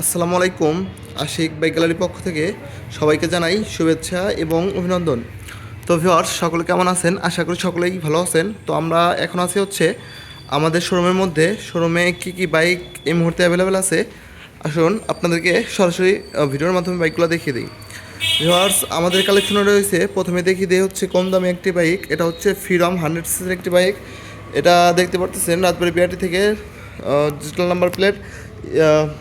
আসসালামু আলাইকুম, আশিক বাইক গ্যালারির পক্ষ থেকে সবাইকে জানাই শুভেচ্ছা এবং অভিনন্দন। তো ভিওয়ার্স সকলে কেমন আছেন? আশা করি সকলেই ভালো আছেন। তো আমরা এখন আছি হচ্ছে আমাদের শোরুমের মধ্যে। শোরুমে কী কী বাইক এই মুহূর্তে অ্যাভেলেবেল আছে? আসুন আপনাদেরকে সরাসরি ভিডিওর মাধ্যমে বাইকগুলো দেখিয়ে দিই। ভিওয়ার্স আমাদের কালেকশনে রয়েছে, প্রথমে দেখিয়ে দিই হচ্ছে কম দামি একটি বাইক। এটা হচ্ছে ফ্রিডম হান্ড্রেড সিসির একটি বাইক। এটা দেখতে পারতেছেন, রাজবাড়ি বিআরটি থেকে ডিজিটাল নাম্বার প্লেট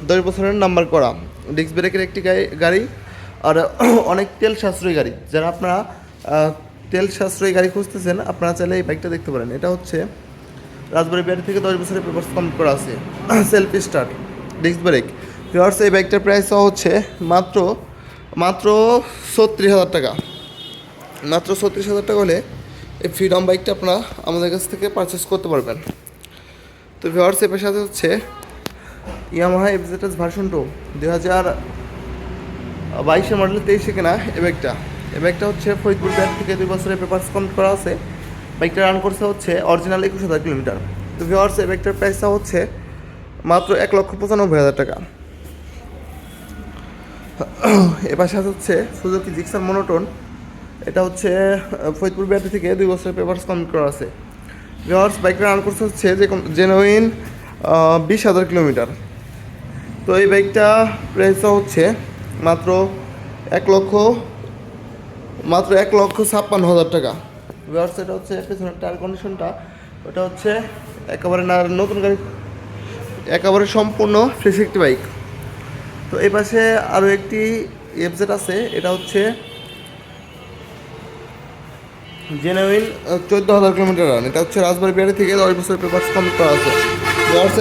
দশ বছরের নাম্বার করা। ডিস্ক ব্রেকের একটি গাড়ি- আর অনেক তেল সাশ্রয়ী গাড়ি। যারা আপনারা তেল সাশ্রয়ী গাড়ি খুঁজতেছেন, আপনারা চাইলে এই বাইকটা দেখতে পারেন। এটা হচ্ছে রাজবাড়ি বিআরটি থেকে দশ বছরের পেপার্স কমপ্লিট করা আছে। Self start disc brake viewers এই বাইকটার প্রাইস হচ্ছে মাত্র মাত্র ছত্রিশ হাজার টাকা। মাত্র ছত্রিশ হাজার টাকা হলে এই ফ্রিডম বাইকটা আপনারা আমাদের কাছ থেকে পারচেস করতে পারবেন। তো ভিওয়ার্স এর সাথে হচ্ছে ইয়ামাহা এফজেটাস ভার্সন টু দুই হাজার বাইশের মডেল তেইশে কেনা এ বাইকটা এ বাইকটা হচ্ছে ফরিদপুর ব্যাগ থেকে দুই বছরের পেপার্স কমপ্লিট করা আছে। বাইকটা রান করছে হচ্ছে অরিজিনাল একুশ হাজার কিলোমিটার তো ভিওয়ার্স এই বাইকটার প্রাইসটা হচ্ছে মাত্র এক লক্ষ পঁচানব্বই হাজার টাকা। এবার সাথে হচ্ছে সুজুকি জিক্সার মনোটন এটা হচ্ছে ফরিদপুর বিআরটি থেকে দুই বছরের পেপার্স কমপ্লিট করা আছে। ভিওয়ার্স বাইকটা রান করছে হচ্ছে যে জেনুইন বিশ হাজার কিলোমিটার তো এই বাইকটা প্রাইসটা হচ্ছে মাত্র এক লক্ষ, মাত্র এক লক্ষ ছাপ্পান্ন হাজার টাকা। ভিওয়ার্স এটা হচ্ছে পেছনের টায়ার কন্ডিশনটা ওটা হচ্ছে একেবারে না নতুন গাড়ি, একেবারে সম্পূর্ণ ফ্রেশ একটি বাইক তো এই পাশে আরও একটি এফজেট আছে, এটা হচ্ছে জেনুইন চোদ্দ হাজার কিলোমিটার রান এটা হচ্ছে রাজবাড়ি বিহারি থেকে দশ বছর পেপার কমপ্লিট করা আছে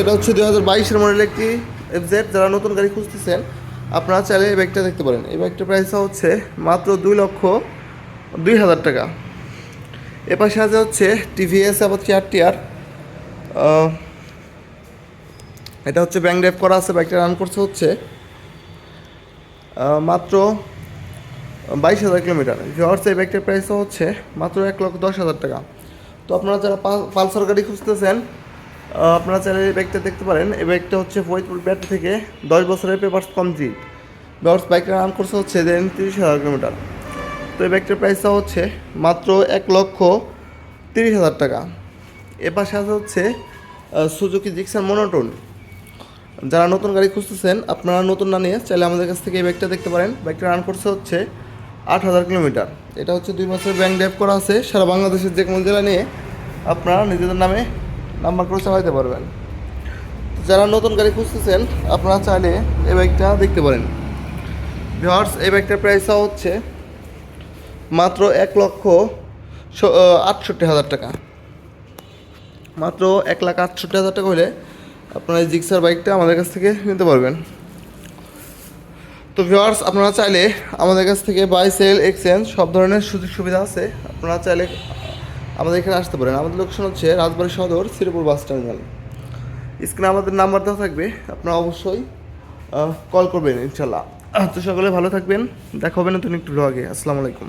এটা হচ্ছে দু হাজার বাইশের মডেল একটি এফজেড যারা নতুন গাড়ি খুঁজতেছেন, আপনারা চাইলে এই ব্যাগটা দেখতে পারেন। এই বাইকটার প্রাইসটা হচ্ছে মাত্র দুই লক্ষ দুই হাজার টাকা। এ পাশে আছে হচ্ছে টিভিএস চেয়ার টিয়ার এটা হচ্ছে ব্যাংক ড্রাইভ করা আছে বাইকটা রান করছে হচ্ছে মাত্র বাইশ হাজার কিলোমিটার। ভিওয়ার্স এই বাইকটার প্রাইসও হচ্ছে মাত্র এক লক্ষ দশ হাজার টাকা। তো আপনারা যারা পালসার গাড়ি খুঁজতেছেন আপনারা চাইলে এই বাইকটা দেখতে পারেন। এই ব্যাগটা হচ্ছে ফরিদপুর ব্যাটারি থেকে দশ বছরের পেপার্স কমপ্লিট ভিওয়ার্স বাইকটা রান করছে হচ্ছে দেন তিরিশ হাজার কিলোমিটার তো এই ব্যাগটার প্রাইসটা হচ্ছে মাত্র এক লক্ষ তিরিশ হাজার টাকা। এ পাশে আছে হচ্ছে সুজুকি জিক্সার মনোটন যারা নতুন গাড়ি খুঁজতেছেন, আপনারা নতুন না নিয়ে চাইলে আমাদের কাছ থেকে এই ব্যাগটা দেখতে পারেন। বাইকটা রান করছে হচ্ছে আট হাজার কিলোমিটার এটা হচ্ছে দুই বছর ব্যাংক ড্রাইভ করা আছে। সারা বাংলাদেশের যে কোনো জেলা নিয়ে আপনারা নিজেদের নামে নাম্বার করে চালাতে পারবেন। যারা নতুন গাড়ি খুঁজতেছেন, আপনারা চাইলে এই বাইকটা দেখতে পারেন। ভিওয়ার্স এই বাইকটার প্রাইসটা হচ্ছে মাত্র এক লক্ষ আটষট্টি হাজার টাকা। মাত্র এক লাখ আটষট্টি হাজার টাকা হলে আপনারা এই জিক্সার বাইকটা আমাদের কাছ থেকে নিতে পারবেন। তো ভিওয়ার্স আপনারা চাইলে আমাদের কাছ থেকে বাই সেল এক্সচেঞ্জ সব ধরনের সুযোগ সুবিধা আছে। আপনারা চাইলে আমাদের এখানে আসতে পারেন। আমাদের লোকেশন হচ্ছে রাজবাড়ি সদর, শ্রীপুর বাস টার্মিনাল। স্ক্রিনে আমাদের নাম্বার দেওয়া থাকবে, আপনারা অবশ্যই কল করবেন ইনশাল্লাহ তো সকলে ভালো থাকবেন। দেখা হবে নতুন একটু ব্লগে আসসালামু আলাইকুম।